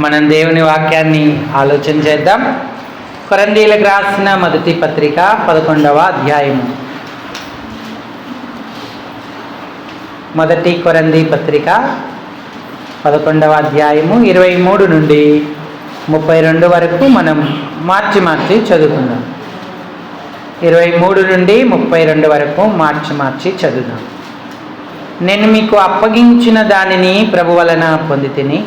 మనం దేవుని వాక్యాన్ని ఆలోచన చేద్దాం. కొరందీలకు రాసిన మొదటి పత్రిక పదకొండవ అధ్యాయము మొదటి కొరంది పత్రిక పదకొండవ అధ్యాయము ఇరవై మూడు నుండి ముప్పై రెండు వరకు మనం మార్చి మార్చి చదువుకుందాం. ఇరవై మూడు నుండి ముప్పై రెండు వరకు మార్చి మార్చి చదువుదాం. నేను మీకు అప్పగించిన దానిని ప్రభు వలన పొంది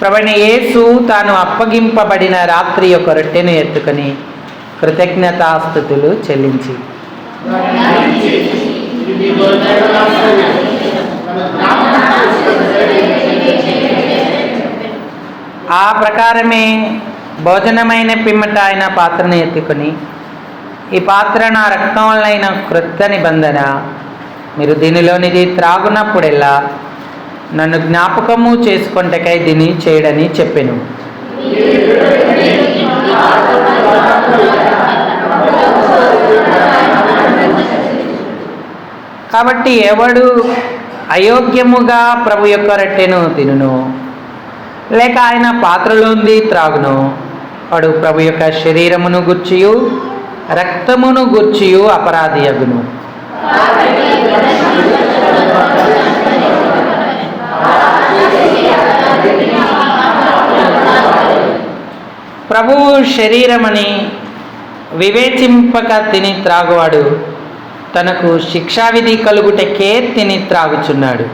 తిని యేసు తాను అప్పగింపబడిన రాత్రి యొక్క రొట్టెను ఎత్తుకొని కృతజ్ఞతాస్థుతులు చెల్లించి. ఆ ప్రకారమే భోజనమైన పిమ్మట ఆయన పాత్రను ఎత్తుకొని ఈ పాత్ర నా రక్తం వలన కృత నిబంధన మీరు దీనిలోనిది త్రాగునప్పుడెల్లా నన్ను జ్ఞాపకము చేసుకొంటకై దీన్ని చేయడని చెప్పెను. కాబట్టి ఎవడు అయోగ్యముగా ప్రభు యొక్క రొట్టెను తినును లేక ఆయన పాత్రలోంది త్రాగును వాడు ప్రభు యొక్క శరీరమును గుర్చియు రక్తమును గుర్చియు అపరాధి అగును. ప్రభువు శరీరమని వివేచింపక తిని త్రాగువాడు. తనకు శిక్షావిధి కలుగుటకే తిని త్రాగుచున్నాడు.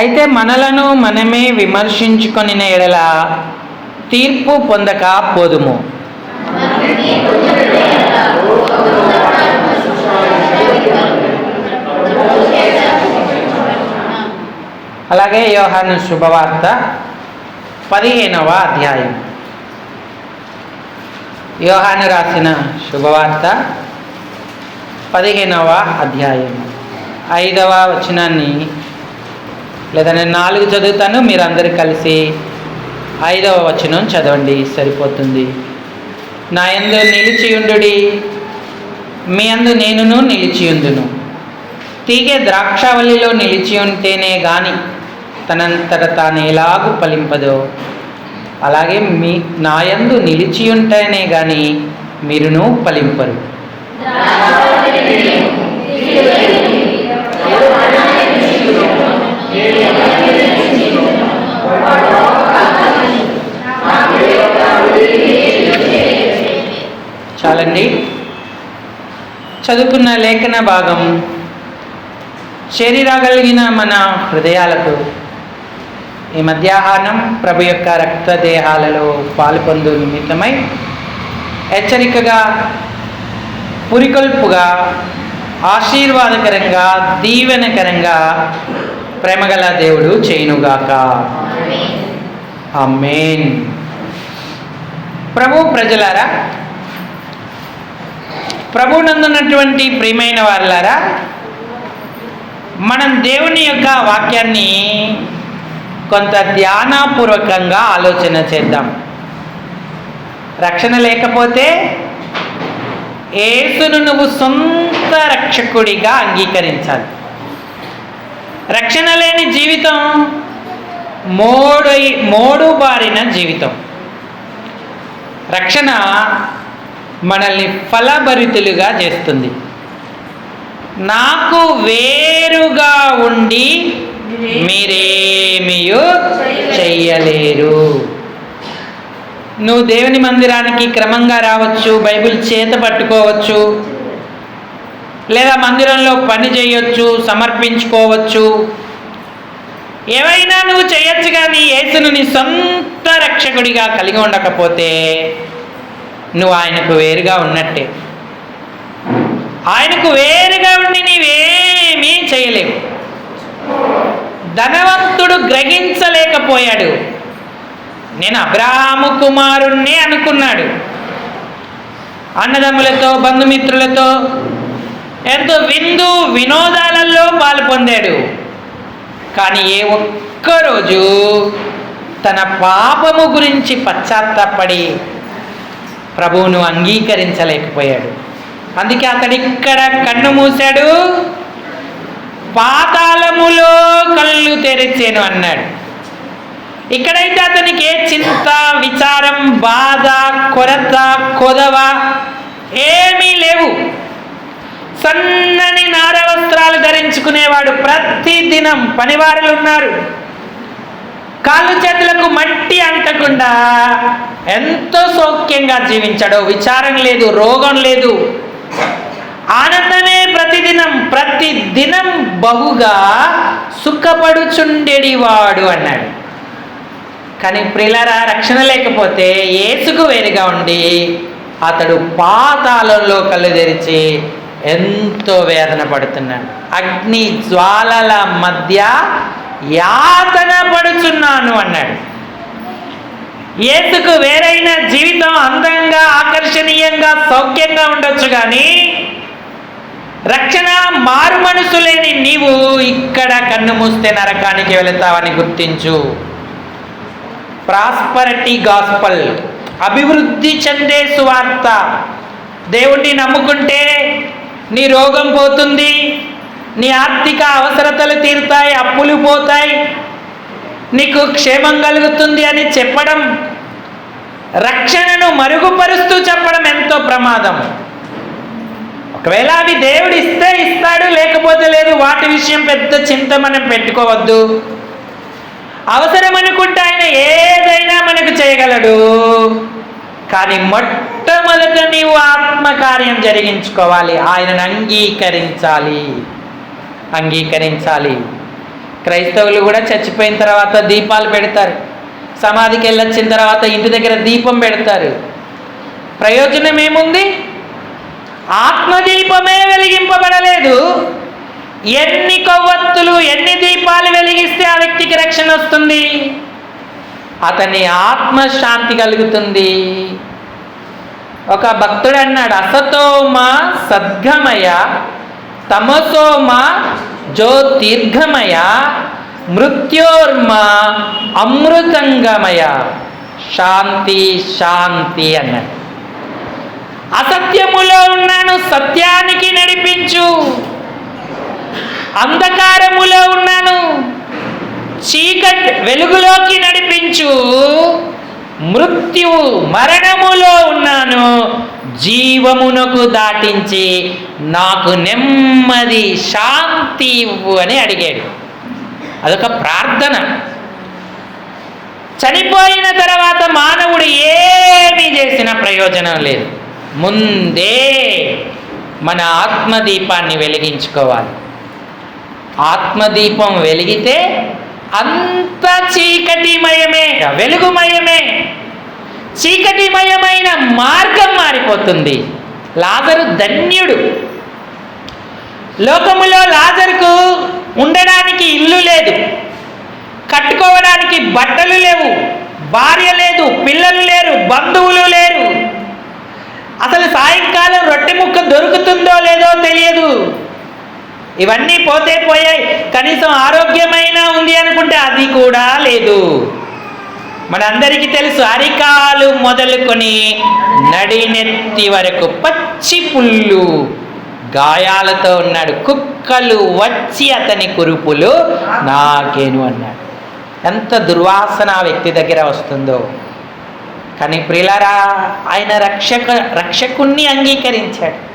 అయితే మనలను మనమే విమర్శించుకొని ఎడల తీర్పు పొందక పోదుము. అలాగే యోహాను శుభవార్త పదిహేనవ అధ్యాయం. యోహాను రాసిన శుభవార్త పదిహేనవ అధ్యాయం. ఐదవ వచనాన్ని లేదా నేను నాలుగు చదువుతాను మీరు కలిసి ఐదవ వచనం చదవండి సరిపోతుంది. నా యందు నిలిచియుండు మీ అందు నేనును నిలిచియుందును తీగే ద్రాక్షావళిలో నిలిచి ఉంటేనే కానీ తనంతట తాను ఎలాగు ఫలింపదో? అలాగే మీ నాయందు నిలిచి ఉంటేనే కానీ మీరును ఫలింపరు. చాలండి. చదువుకున్న లేఖన భాగం. చేరిరాగలిగిన మన హృదయాలకు ఈ మధ్యాహ్నం ప్రభు యొక్క రక్తదేహాలలో పాల్పొందు నిమిత్తమై హెచ్చరికగా పురికొల్పుగా ఆశీర్వాదకరంగా దీవెనకరంగా ప్రేమగల దేవుడు చేయునుగాక. అమ్మేన్ ప్రభు ప్రజలారా ప్రభునందున్నటువంటి ప్రియమైన వారులారా మనం దేవుని యొక్క వాక్యాన్ని కొంత ధ్యానపూర్వకంగా ఆలోచన చేద్దాం. రక్షణ లేకపోతే ఏసును నువ్వు సొంత రక్షకుడిగా అంగీకరించాలి. రక్షణ లేని జీవితం మోడు మోడు బారిన జీవితం. రక్షణ మనల్ని ఫలభరితులుగా చేస్తుంది. నాకు వేరుగా ఉండి మీరేమియో చెయ్యలేరు. నువ్వు దేవుని మందిరానికి క్రమంగా రావచ్చు బైబిల్ చేత పట్టుకోవచ్చు లేదా మందిరంలో పని చేయొచ్చు సమర్పించుకోవచ్చు. ఏవైనా నువ్వు చేయొచ్చు కానీ యేసును నీ సొంత రక్షకుడిగా కలిగి ఉండకపోతే నువ్వు ఆయనకు వేరుగా ఉన్నట్టే. ఆయనకు వేరుగా ఉండి నీవేమీ చేయలేవు. ధనవంతుడు గ్రహించలేకపోయాడు. నేను అబ్రాహాము కుమారుణ్ణి అనుకున్నాడు. అన్నదమ్ములతో బంధుమిత్రులతో ఎంతో విందు వినోదాలలో పాలు పొందాడు. కానీ ఏ ఒక్కరోజు తన పాపము గురించి పశ్చాత్తాపడి ప్రభువును అంగీకరించలేకపోయాడు. అందుకే అతడిక్కడ కన్ను మూశాడు. పాతాళములో కళ్ళు తెరిచాను అన్నాడు. ఇక్కడైతే అతనికి ఏ చింత విచారం బాధ కొరత కొదవ ఏమీ లేవు. సన్నని నార వస్త్రాలు ధరించుకునేవాడు ప్రతి దినం పనివారులు ఉన్నారు కాళ్ళు చేతులకు మట్టి అంటకుండా ఎంతో సౌఖ్యంగా జీవించాడు. విచారం లేదు రోగం లేదు. ఆనందమే ప్రతిదినం ప్రతి దినం బహుగా సుఖపడుచుండెడివాడు అన్నాడు. కానీ ప్రిలరా రక్షణ లేకపోతే ఏసుకు వేరుగా ఉండి అతడు పాతాళంలో కళ్ళు తెరిచి ఎంతో వేదన పడుతున్నాడు. అగ్ని జ్వాలల మధ్య యాతన పడుచున్నాను అన్నాడు. ఏసుకు వేరైన జీవితం అందంగా ఆకర్షణీయంగా సౌఖ్యంగా ఉండొచ్చు కానీ రక్షణ మారు మనసు లేని నీవు ఇక్కడ కన్ను మూస్తే నరకానికి వెళతావని గుర్తించు. ప్రాస్పరిటీ గాస్పల్ అభివృద్ధి చెందే సువార్త. దేవుణ్ణి నమ్ముకుంటే నీ రోగం పోతుంది నీ ఆర్థిక అవసరతలు తీరుతాయి అప్పులు పోతాయి నీకు క్షేమం కలుగుతుంది అని చెప్పడం రక్షణను మరుగుపరుస్తూ చెప్పడం ఎంతో ప్రమాదం. ఒకవేళ అవి దేవుడు ఇస్తే ఇస్తాడు లేకపోతే లేదు వాటి విషయం పెద్ద చింత మనం పెట్టుకోవద్దు. అవసరం అనుకుంటే ఆయన ఏదైనా మనకు చేయగలడు. కానీ మొట్టమొదట నీవు ఆత్మకార్యం జరిగించుకోవాలి. ఆయనను అంగీకరించాలి. అంగీకరించాలి. క్రైస్తవులు కూడా చచ్చిపోయిన తర్వాత దీపాలు పెడతారు. సమాధికి వెళ్ళొచ్చిన తర్వాత ఇంటి దగ్గర దీపం పెడతారు. ప్రయోజనం ఏముంది? ఆత్మదీపమే వెలిగింపబడలేదు. ఎన్ని కొవ్వొత్తులు ఎన్ని దీపాలు వెలిగిస్తే ఆ వ్యక్తికి రక్షణ వస్తుంది? అతని ఆత్మశాంతి కలుగుతుంది. ఒక భక్తుడు అన్నాడు అసతోమ సద్గమయ తమసోమ జ్యోతీర్ఘమయ మృత్యోర్మ అమృతంగమయ. శాంతి శాంతి అన్నాడు. అసత్యములో ఉన్నాను సత్యానికి నడిపించు. అంధకారములో ఉన్నాను చీకట్ వెలుగులోకి నడిపించు. మృత్యువు మరణములో ఉన్నాను జీవమునకు దాటించి నాకు నెమ్మది శాంతి ఇవ్వు అని అడిగాడు. అదొక ప్రార్థన. చనిపోయిన తర్వాత మానవుడు ఏమీ చేసిన ప్రయోజనం లేదు. ముందే మన ఆత్మదీపాన్ని వెలిగించుకోవాలి. ఆత్మదీపం వెలిగితే అంత చీకటిమయమే వెలుగుమయమే. చీకటిమయమైన మార్గం మారిపోతుంది. లాజరు ధన్యుడు. లోకములో లాజరుకు ఉండడానికి ఇల్లు లేదు. కట్టుకోవడానికి బట్టలు లేవు. భార్య లేదు పిల్లలు లేరు బంధువులు లేరు అసలు సాయంకాలం రొట్టె ముక్క దొరుకుతుందో లేదో తెలియదు ఇవన్నీ పోతే పోయాయి. కనీసం ఆరోగ్యమైన ఉంది అనుకుంటే అది కూడా లేదు. మనందరికీ తెలుసు అరికాలు మొదలుకొని నడినెత్తి వరకు పచ్చి పుల్లు గాయాలతో ఉన్నాడు. కుక్కలు వచ్చి అతని కురుపులు నాకేను అన్నాడు. ఎంత దుర్వాసన వ్యక్తి దగ్గర వస్తుందో. కానీ ప్రిలరా ఆయన రక్షక రక్షకుణ్ణి అంగీకరించాడు.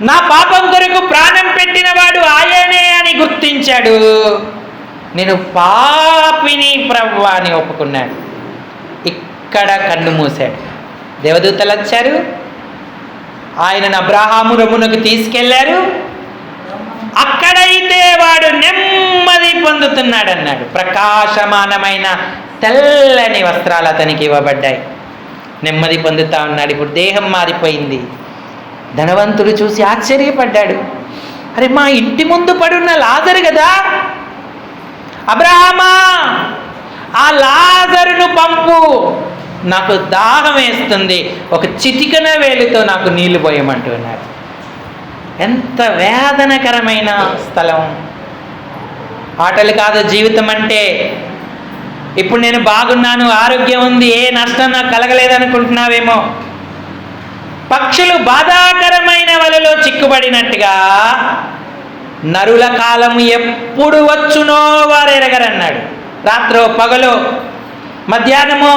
నా పాపం కొరకు ప్రాణం పెట్టినవాడు ఆయనే అని గుర్తించాడు. నేను పాపిని ప్రవ్వ అని ఒప్పుకున్నాడు. ఇక్కడ కన్ను మూశాడు. దేవదూతలు వచ్చారు. ఆయనను అబ్రాహాము రమునకు తీసుకెళ్ళారు. అక్కడైతే వాడు నెమ్మది పొందుతున్నాడు అన్నాడు ప్రకాశమానమైన తెల్లని వస్త్రాలు అతనికి ఇవ్వబడ్డాయి. నెమ్మది పొందుతా ఉన్నాడు. ఇప్పుడు దేహం మారిపోయింది. ధనవంతుడు చూసి ఆశ్చర్యపడ్డాడు. అరే మా ఇంటి ముందు పడున్న లాజరు కదా? అబ్రహమా ఆ లాజరును పంపు. నాకు దాహం వేస్తుంది. ఒక చిటికన వేలితో నాకు నీళ్ళు పోయమంటున్నాడు. ఎంత వేదనకరమైన స్థలం. ఆటలు కాదు జీవితం అంటే. ఇప్పుడు నేను బాగున్నాను ఆరోగ్యం ఉంది ఏ నష్టం నాకు కలగలేదనుకుంటున్నావేమో. పక్షులు బాధాకరమైన వలలో చిక్కుబడినట్టుగా నరుల కాలం ఎప్పుడు వచ్చునో వారెరగరన్నాడు. రాత్రో పగలో మధ్యాహ్నమో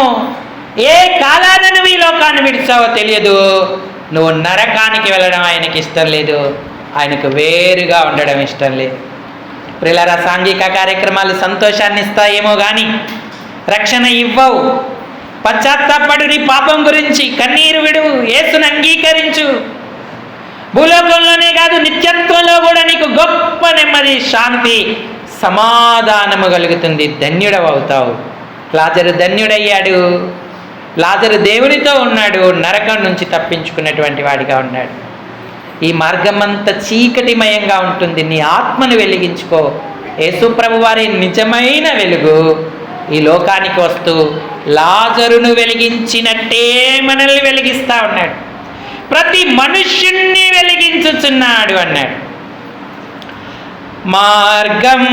ఏ కాలాన నువ్వు ఈ లోకాన్ని విడిచావో తెలియదు. నువ్వు నరకానికి వెళ్ళడం ఆయనకి ఇష్టం లేదు. ఆయనకు వేరుగా ఉండడం ఇష్టం లేదు. ప్రిలర సాంఘిక కార్యక్రమాలు సంతోషాన్ని ఇస్తాయేమో కానీ రక్షణ ఇవ్వవు. పశ్చాత్తాపడు నీ పాపం గురించి కన్నీరు విడు ఏసును అంగీకరించు. భూలోకంలోనే కాదు నిత్యత్వంలో కూడా నీకు గొప్ప నెమ్మది శాంతి సమాధానము కలుగుతుంది. ధన్యుడవవుతావు లాజరు ధన్యుడయ్యాడు. లాజరు దేవునితో ఉన్నాడు. నరకం నుంచి తప్పించుకున్నటువంటి వాడిగా ఉన్నాడు. ఈ మార్గం అంతా చీకటిమయంగా ఉంటుంది. నీ ఆత్మను వెలిగించుకో. యేసుప్రభు వారి నిజమైన వెలుగు. ఈ లోకానికి వస్తూ లాజరును వెలిగించినట్టే మనల్ని వెలిగిస్తా ఉన్నాడు. ప్రతి మనుష్యుణ్ణి వెలిగించుచున్నాడు అన్నాడు. మార్గం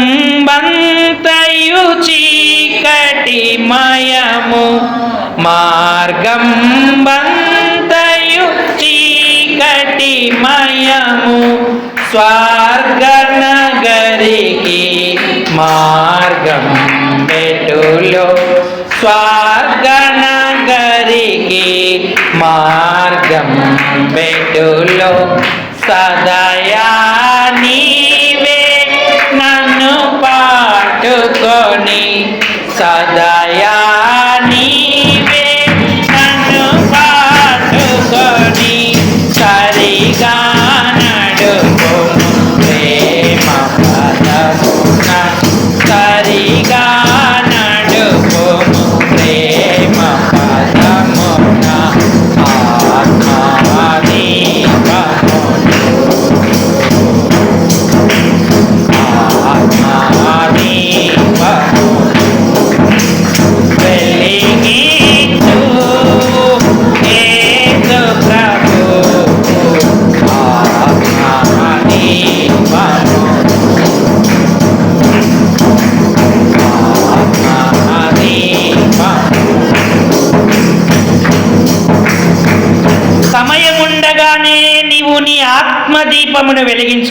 బంతయు చీకటి మయము. మార్గం బంతయు చీకటి మయము. స్వర్గ నగరికి మార్గం బెటులో స్వర్గ మార్గం బెటులో సదయా నీవే నన్ను పాటుకొని సదయా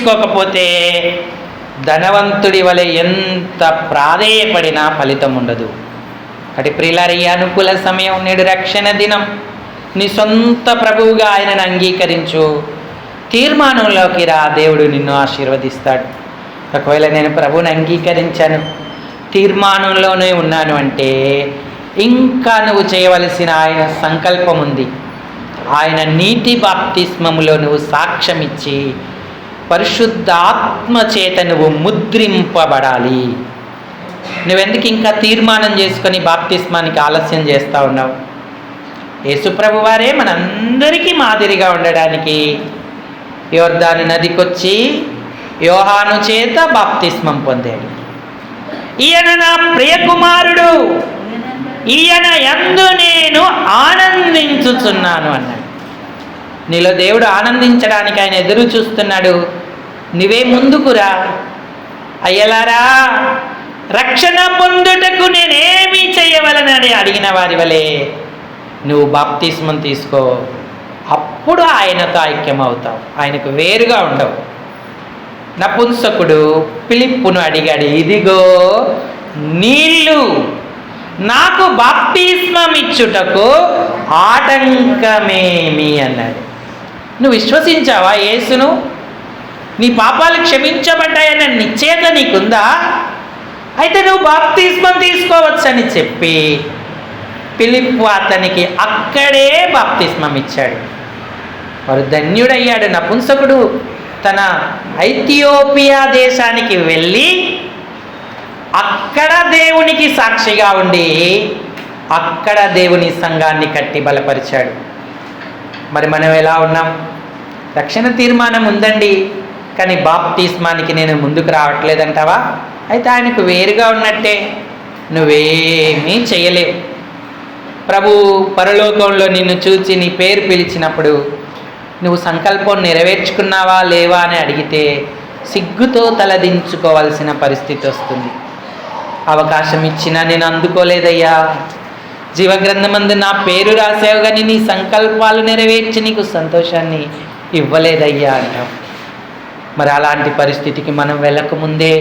వెలిగించుకోకపోతే ధనవంతుడి వలె ఎంత ప్రాధేయపడినా ఫలితం ఉండదు. అటు ప్రిలారి అనుకూల సమయం నేడు రక్షణ దినం. నీ సొంత ప్రభువుగా ఆయనను అంగీకరించు. తీర్మానంలోకి రా దేవుడు నిన్ను ఆశీర్వదిస్తాడు. ఒకవేళ నేను ప్రభువుని అంగీకరించాను తీర్మానంలోనే ఉన్నాను అంటే ఇంకా నువ్వు చేయవలసిన ఆయన సంకల్పం ఉంది ఆయన నీటి బాప్తిస్మములో నువ్వు సాక్ష్యం ఇచ్చి పరిశుద్ధాత్మ చేత నువ్వు ముద్రింపబడాలి. నువ్వెందుకు ఇంకా తీర్మానం చేసుకొని బాప్తిస్మానికి ఆలస్యం చేస్తూ ఉన్నావు? యేసుప్రభు వారే మనందరికీ మాదిరిగా ఉండడానికి యోర్దాను నదికొచ్చి యోహాను చేత బాప్తిస్మం పొందాడు. ఈయన నా ప్రియకుమారుడు. ఈయన ఎందు నేను ఆనందించుచున్నాను అన్నాడు. నీలో దేవుడు ఆనందించడానికి ఆయన ఎదురు చూస్తున్నాడు. నువ్వే ముందుకురా అయ్యలారా రక్షణ పొందుటకు నేనేమి చేయవలనని అడిగిన వారి వలె నువ్వు బాప్తిస్మం తీసుకో. అప్పుడు ఆయనతో ఐక్యం అవుతావు ఆయనకు వేరుగా ఉండవు. నపుంసకుడు పిలిప్పును అడిగాడు ఇదిగో నీళ్ళు నాకు బాప్తిస్మం ఇచ్చుటకు ఆటంకమేమి అన్నాడు. నువ్వు విశ్వసించావా యేసును? నీ పాపాలు క్షమించబడ్డాయన్న నిశ్చేత నీకుందా? అయితే నువ్వు బాప్తిస్మం తీసుకోవచ్చని చెప్పి పిలిప్పు అతనికి అక్కడే బాప్తిస్మం ఇచ్చాడు. వారు ధన్యుడయ్యాడు. నపుంసకుడు తన ఐథియోపియా దేశానికి వెళ్ళి అక్కడ దేవునికి సాక్షిగా ఉండి అక్కడ దేవుని సంఘాన్ని కట్టి బలపరిచాడు. మరి మనం ఎలా ఉన్నాం? రక్షణ తీర్మానం ఉందండి. కానీ బాప్తిస్మానికి నేను ముందుకు రావట్లేదంటావా? అయితే ఆయనకు వేరుగా ఉన్నట్టే. నువ్వేమీ చేయలేవు. ప్రభు పరలోకంలో నిన్ను చూచి నీ పేరు పిలిచినప్పుడు నువ్వు సంకల్పం నెరవేర్చుకున్నావా లేవా అని అడిగితే సిగ్గుతో తలదించుకోవాల్సిన పరిస్థితి వస్తుంది. అవకాశం ఇచ్చినా నేను అందుకోలేదయ్యా. జీవగ్రంథమందు నా పేరు రాసావు కానీ నీ సంకల్పాలు నెరవేర్చి నీకు సంతోషాన్ని ఇవ్వలేదయ్యా అంటావు. మరి అలాంటి పరిస్థితికి మనం వెళ్ళకముందే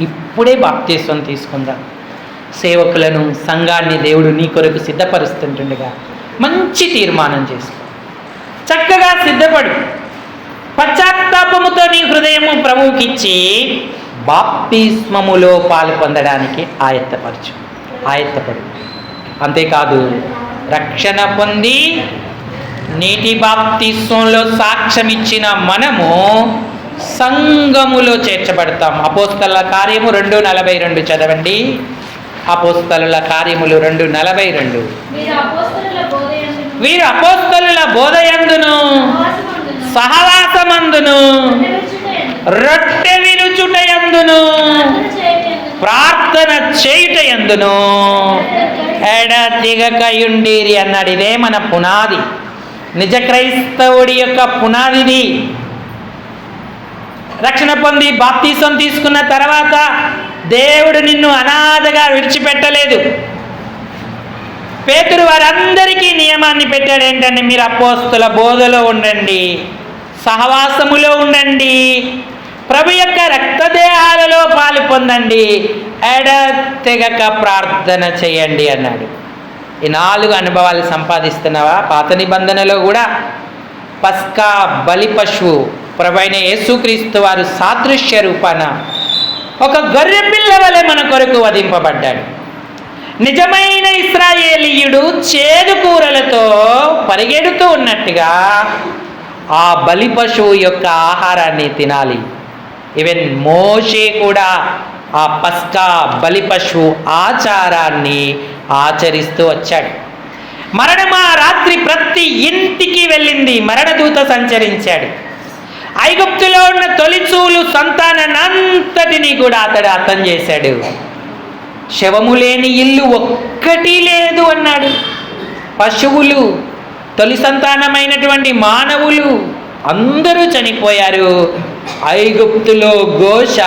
ఇప్పుడే బాప్తీస్వం తీసుకుందాం. సేవకులను సంఘాన్ని దేవుడు నీ కొరకు సిద్ధపరుస్తుంటుండగా మంచి తీర్మానం చేసుకో. చక్కగా సిద్ధపడు. పశ్చాత్తాపముతో నీ హృదయము ప్రభువుకిచ్చి బాప్తిస్మములో పాలు పొందడానికి ఆయత్తపరచు. ఆయత్తపడు. అంతేకాదు రక్షణ పొంది నీటి బాప్తిస్వంలో సాక్ష్యం ఇచ్చిన మనము సంఘములో చేర్చబడతాం. అపోస్తల కార్యము రెండు నలభై రెండు చదవండి. అపోస్తలుల కార్యములు రెండు నలభై రెండు. వీరు అపోస్తలుల బోధయందును సహవాసమందును, రొట్టె విరుచుటయందును ప్రార్థన చేయుటయందును ఎడతిగకయుండీరి అన్నాడు. ఇదే మన పునాది. నిజ క్రైస్తవుడి యొక్క పునాదిది. రక్షణ పొంది బాప్తీసం తీసుకున్న తర్వాత దేవుడు నిన్ను అనాథగా విడిచిపెట్టలేదు. పేతురు వారందరికీ నియమాన్ని పెట్టాడు ఏంటంటే మీరు అపోస్తుల బోధలో ఉండండి సహవాసములో ఉండండి ప్రభు యొక్క రక్తదేహాలలో పాలు పొందండి ఎడతెగక ప్రార్థన చేయండి అన్నాడు. ఈ నాలుగు అనుభవాలు సంపాదిస్తున్నావా? పాత నిబంధనలో కూడా పస్కా బలి పశువు ప్రభైన యేసుక్రీస్తు వారు సాదృశ్య రూపాన ఒక గొర్రె పిల్లవలే మన కొరకు వధింపబడ్డాడు. నిజమైన ఇస్రాయేలీయుడు చేదు కూరలతో పరిగెడుతూ ఉన్నట్టుగా ఆ బలి పశువు యొక్క ఆహారాన్ని తినాలి. ఈవెన్ మోషే కూడా ఆ పస్కా బలి పశువు ఆచారాన్ని ఆచరిస్తూ వచ్చాడు. మరణమా రాత్రి ప్రతి ఇంటికి వెళ్ళింది మరణదూత సంచరించాడు. ఐగుప్తులో ఉన్న తొలిచూలు సంతానాన్నంతటినీ కూడా అతడు అర్థం చేశాడు. శవము లేని ఇల్లు ఒక్కటి లేదు అన్నాడు. పశువులు తొలి సంతానమైనటువంటి మానవులు అందరూ చనిపోయారు. ఐగుప్తులో ఘోష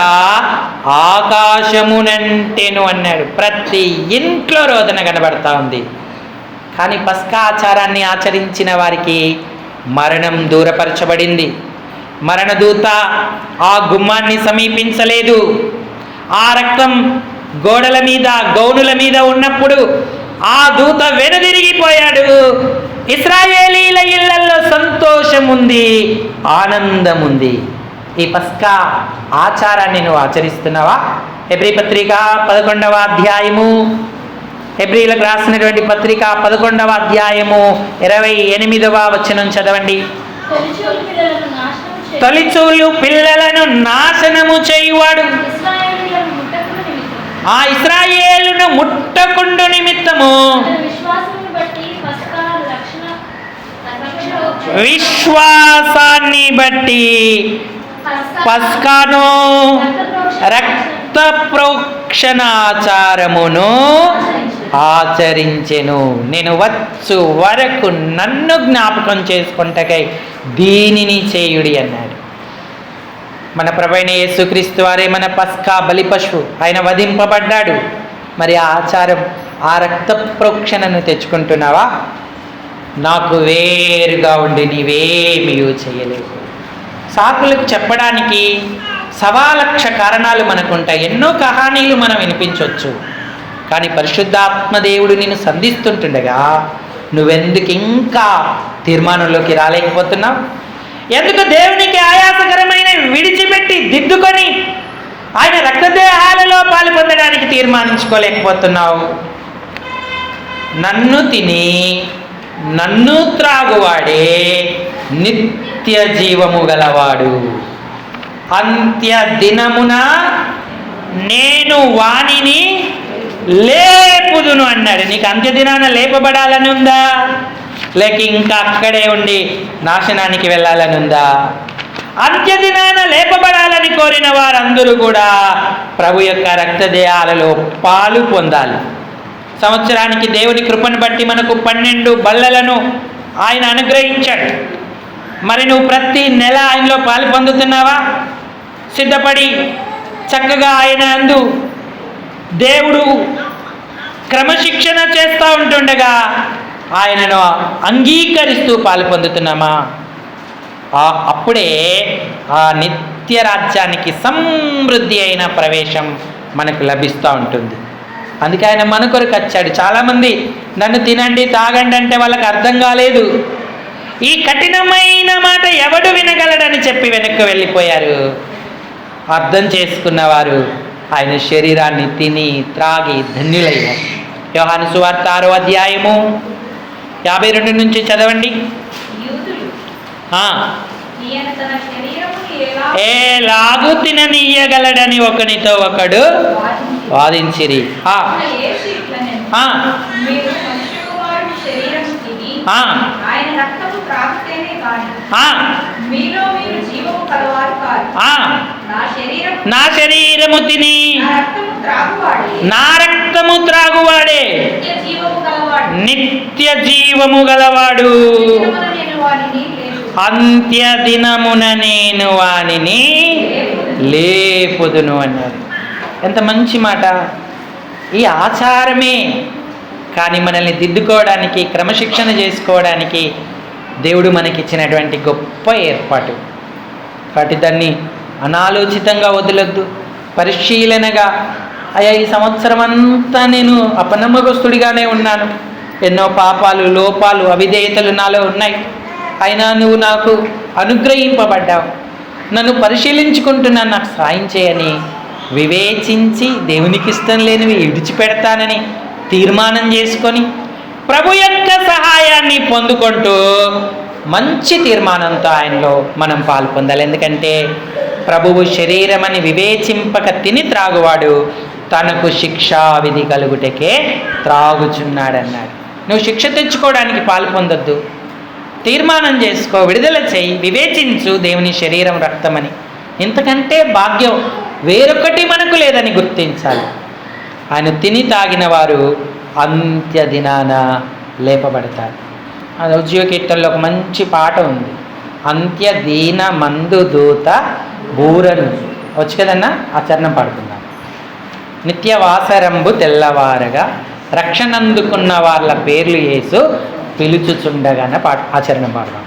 ఆకాశమునంటేను అన్నాడు. ప్రతి ఇంట్లో రోదన కనబడతా ఉంది. కానీ పస్కా ఆచారాన్ని ఆచరించిన వారికి మరణం దూరపరచబడింది. మరణదూత ఆ గుమ్మాన్ని సమీపించలేదు. ఆ రక్తం గోడల మీద గౌనుల మీద ఉన్నప్పుడు ఆ దూత వెనుదిరిగిపోయాడు. ఇస్రాయేలీల ఇళ్ళలో సంతోషం ఉంది ఆనందం ఉంది ఈ పస్కా ఆచారాన్ని నువ్వు ఆచరిస్తున్నావా? ఎబ్రి పత్రిక పదకొండవ అధ్యాయము. ఎబ్రిలకు రాసినటువంటి పత్రిక పదకొండవ అధ్యాయము ఇరవై ఎనిమిదవ వచనం చదవండి. తొలిచూలు పిల్లలను నాశనము చేయువాడు. ఆ ఇస్రాయేలును ముట్టకుండు నిమిత్తము విశ్వాసాన్ని బట్టి పస్కాను రక్త ప్రోక్షణాచారమును ఆచరించెను. నేను వచ్చు వరకు నన్ను జ్ఞాపకం చేసుకుంటకై దీనిని చేయుడి అన్నాడు. మన ప్రభైన యేసుక్రీస్తు వారే మన పస్కా బలి పశువు. ఆయన వధింపబడ్డాడు. మరి ఆ ఆచారం ఆ రక్త ప్రోక్షణను తెచ్చుకుంటున్నావా? నాకు వేరుగా ఉండి నీవేమీ చేయలేవు సాకులకు చెప్పడానికి సవాలక్ష కారణాలు మనకుంటాయి. ఎన్నో కహానీలు మనం వినిపించవచ్చు కానీ పరిశుద్ధాత్మదేవుడు నిన్ను సంధిస్తుంటుండగా నువ్వెందుకు ఇంకా తీర్మానంలోకి రాలేకపోతున్నావు ఎందుకు దేవునికి ఆయాసకరమైన విడిచిపెట్టి దిద్దుకొని ఆయన రక్తదేహాలలో పాలు పొందడానికి తీర్మానించుకోలేకపోతున్నావు? నన్ను తిని నన్ను త్రాగువాడే నిత్య జీవము గలవాడు. అంత్య దినమున నేను వాణిని లేపుదును అన్నాడు. నీకు అంత్య దినాన లేపబడాలని ఉందా? లేక ఇంకా అక్కడే ఉండి నాశనానికి వెళ్ళాలని ఉందా అంత్య దినాన లేపబడాలని కోరిన వారందరూ కూడా ప్రభు యొక్క రక్తదేహాలలో పాలు పొందాలి. సంవత్సరానికి దేవుని కృపను బట్టి మనకు పన్నెండు బల్లలను ఆయన అనుగ్రహించాడు. మరి నువ్వు ప్రతి నెల ఆయనలో పాలు పొందుతున్నావా? సిద్ధపడి చక్కగా ఆయన అందు దేవుడు క్రమశిక్షణ చేస్తూ ఉంటుండగా ఆయనను అంగీకరిస్తూ పాలు పొందుతున్నామా? అప్పుడే ఆ నిత్య రాజ్యానికి సమృద్ధి అయిన ప్రవేశం మనకు లభిస్తూ ఉంటుంది. అందుకే ఆయన మన కొరకు వచ్చాడు. చాలామంది నన్ను తినండి తాగండి అంటే వాళ్ళకి అర్థం కాలేదు. ఈ కఠినమైన మాట ఎవడు వినగలడని చెప్పి వెనక్కి వెళ్ళిపోయారు. అర్థం చేసుకున్నవారు ఆయన శరీరాన్ని తిని త్రాగి ధన్యులయ్యారు యోహాను సువార్త ఆరో అధ్యాయము యాభై రెండు నుంచి చదవండి. ఏలాగు తిననీయగలడని ఒకనితో ఒకడు వాదించి వాదించిరి. నా శరీరము తిని నా రక్తము త్రాగువాడే. నిత్య జీవము గలవాడు. అంత్య దినమున నేను వానిని లేపుదును. అన్నారు ఎంత మంచి మాట. ఈ ఆచారమే. కానీ మనల్ని దిద్దుకోవడానికి క్రమశిక్షణ చేసుకోవడానికి దేవుడు మనకిచ్చినటువంటి గొప్ప ఏర్పాటు. కాబట్టి దాన్ని అనాలోచితంగా వదలొద్దు. పరిశీలనగా అయ్యా ఈ సంవత్సరం అంతా నేను అపనమ్మకస్తుడిగానే ఉన్నాను. ఎన్నో పాపాలు లోపాలు అవిధేయతలు నాలో ఉన్నాయి. అయినా నువ్వు నాకు అనుగ్రహింపబడ్డావు. నన్ను పరిశీలించుకుంటున్నాను నాకు సాయం చేయని వివేచించి దేవునికి ఇష్టం లేనివి విడిచిపెడతానని తీర్మానం చేసుకొని ప్రభు యొక్క సహాయాన్ని పొందుకుంటూ మంచి తీర్మానంతో ఆయనలో మనం పాల్పొందాలి ఎందుకంటే ప్రభువు శరీరమని వివేచింపక తిని త్రాగువాడు తనకు శిక్షా విధి కలుగుటకే త్రాగుచున్నాడన్నాడు. నువ్వు శిక్ష తెచ్చుకోవడానికి పాలు పొందొద్దు. తీర్మానం చేసుకో విడుదల చేయి వివేచించు దేవుని శరీరం రక్తమని. ఇంతకంటే భాగ్యం వేరొకటి మనకు లేదని గుర్తించాలి. ఆయన తిని తాగిన వారు అంత్య దినాన లేపబడతారు. అది ఉద్యోగ కీర్తనలో ఒక మంచి పాట ఉంది. అంత్య దీన మందు దూత బూరను వచ్చు కదన్నా? ఆ చరణం పాడుకుందాం. నిత్య వాసరంబు తెల్లవారగా రక్షణందుకున్న వాళ్ళ పేర్లు వేసు పిలుచుచుండగాన పాట ఆచరణ పాడదాం.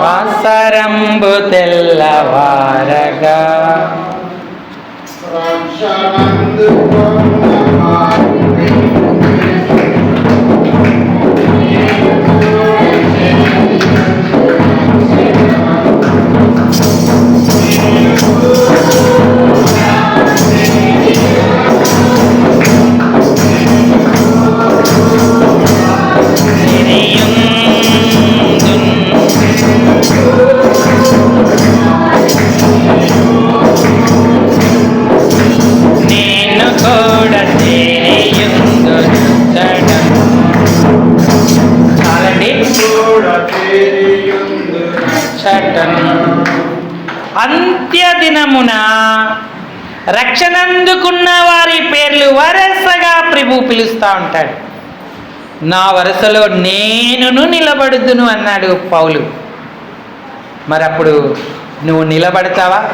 వాసరంబు తెల్లవారగా నా వరుసలో నేనును నిలబడుదును అన్నాడు పౌలు. మరి అప్పుడు నువ్వు నిలబడతావా?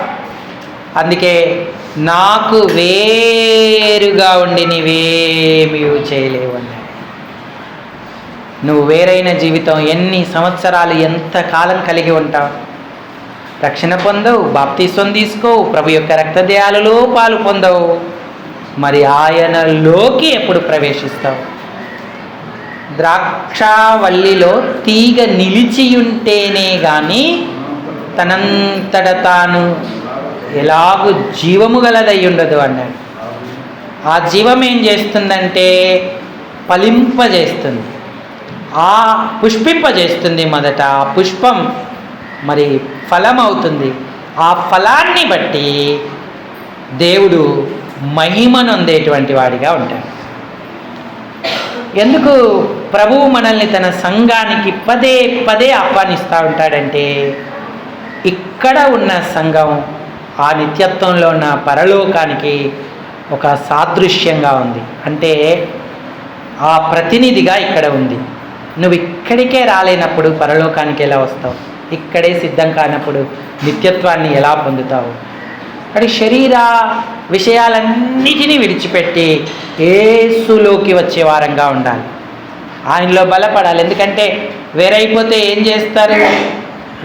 అందుకే నాకు వేరుగా ఉండి నీవేమీ చేయలేవు అన్నాడు. నువ్వు వేరైన జీవితం ఎన్ని సంవత్సరాలు ఎంత కాలం కలిగి ఉంటావు? రక్షణ పొందవు బాప్తీస్వం తీసుకోవు ప్రభు యొక్క రక్తదేయాలలో పాలు పొందవు. మరి ఆయనలోకి ఎప్పుడు ప్రవేశిస్తావు? ద్రాక్షావల్లిలో తీగ నిలిచి ఉంటేనే కానీ తనంతట తాను ఎలాగూ జీవము గలదై ఉండదు అన్నాడు. ఆ జీవం ఏం చేస్తుందంటే ఫలింపజేస్తుంది. ఆ పుష్పింపజేస్తుంది మొదట ఆ పుష్పం మరి ఫలం అవుతుంది ఆ ఫలాన్ని బట్టి దేవుడు మహిమనొందేటువంటి వాడిగా ఉంటాడు. ఎందుకు ప్రభువు మనల్ని తన సంఘానికి పదే పదే ఆహ్వానిస్తూ ఉంటాడంటే ఇక్కడ ఉన్న సంఘం ఆ నిత్యత్వంలో ఉన్న పరలోకానికి ఒక సాదృశ్యంగా ఉంది. అంటే ఆ ప్రతినిధిగా ఇక్కడ ఉంది. నువ్వు ఇక్కడికే రాలేనప్పుడు పరలోకానికి ఎలా వస్తావు? ఇక్కడే సిద్ధం కానప్పుడు నిత్యత్వాన్ని ఎలా పొందుతావు? అంటే శరీర విషయాలన్నిటినీ విడిచిపెట్టి ఏసులోకి వచ్చే వారంగా ఉండాలి. ఆయనలో బలపడాలి. ఎందుకంటే వేరైపోతే ఏం చేస్తారు?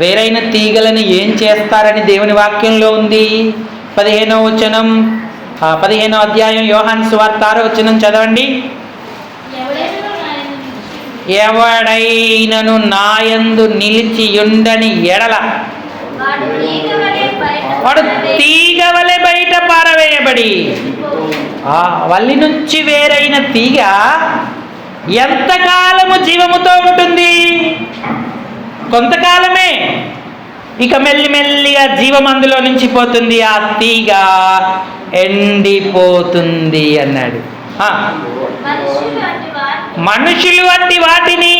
వేరైన తీగలను ఏం చేస్తారని దేవుని వాక్యంలో ఉంది. పదిహేనో వచనం పదిహేనో అధ్యాయం యోహాన్ సువార్త ఆరో వచనం చదవండి. ఎవడైనను నాయందు నిలిచి ఉండని ఎడల వాడు తీగ వలె బయట పారవేయబడి ఆ వల్లి నుంచి వేరైన తీగ ఎంతకాలము జీవముతో ఉంటుంది? కొంతకాలమే. ఇక మెల్లిమెల్లిగా జీవం అందులో నుంచి పోతుంది ఆ తీగ ఎండిపోతుంది అన్నాడు. మనుషులు వంటి వాటిని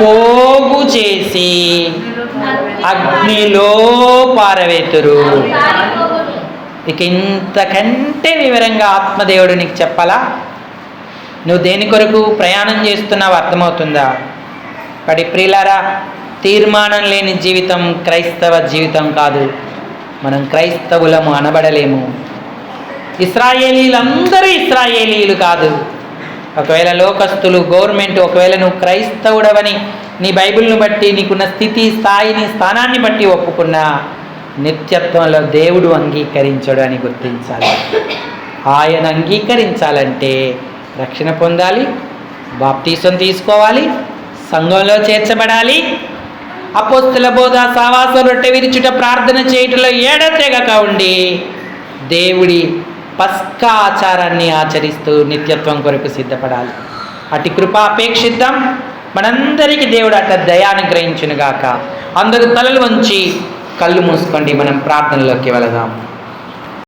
పోగు చేసి అగ్నిలో పారవేతురు. ఇక ఇంతకంటే వివరంగా ఆత్మదేవుడు నీకు చెప్పాలా? నువ్వు దేని కొరకు ప్రయాణం చేస్తున్నావు అర్థమవుతుందా? వాటి ప్రియులారా తీర్మానం లేని జీవితం క్రైస్తవ జీవితం కాదు. మనం క్రైస్తవులము అనబడలేము. ఇస్రాయేలీలందరూ ఇస్రాయేలీలు కాదు. ఒకవేళ లోకస్తులు గవర్నమెంట్ ఒకవేళ నువ్వు క్రైస్తవుడవని నీ బైబిల్ను బట్టి నీకున్న స్థితి స్థాయిని స్థానాన్ని బట్టి ఒప్పుకున్నా నిత్యత్వంలో దేవుడు అంగీకరించడు అని గుర్తించాలి. ఆయన అంగీకరించాలంటే రక్షణ పొందాలి బాప్తీసం తీసుకోవాలి సంఘంలో చేర్చబడాలి. అపోస్తుల బోధ సావాస రొట్టె విరిచుట ప్రార్థన చేయుటలో ఏడతెగక ఉండి దేవుడి పస్కా ఆచారాన్ని ఆచరిస్తూ నిత్యత్వం కొరకు సిద్ధపడాలి. అటు కృప అపేక్షిద్దాం. మనందరికీ దేవుడు అట్ట దయానుగ్రహించునుగాక. అందరూ తలలు వంచి కళ్ళు మూసుకోండి. మనం ప్రార్థనలోకి వెళదాం.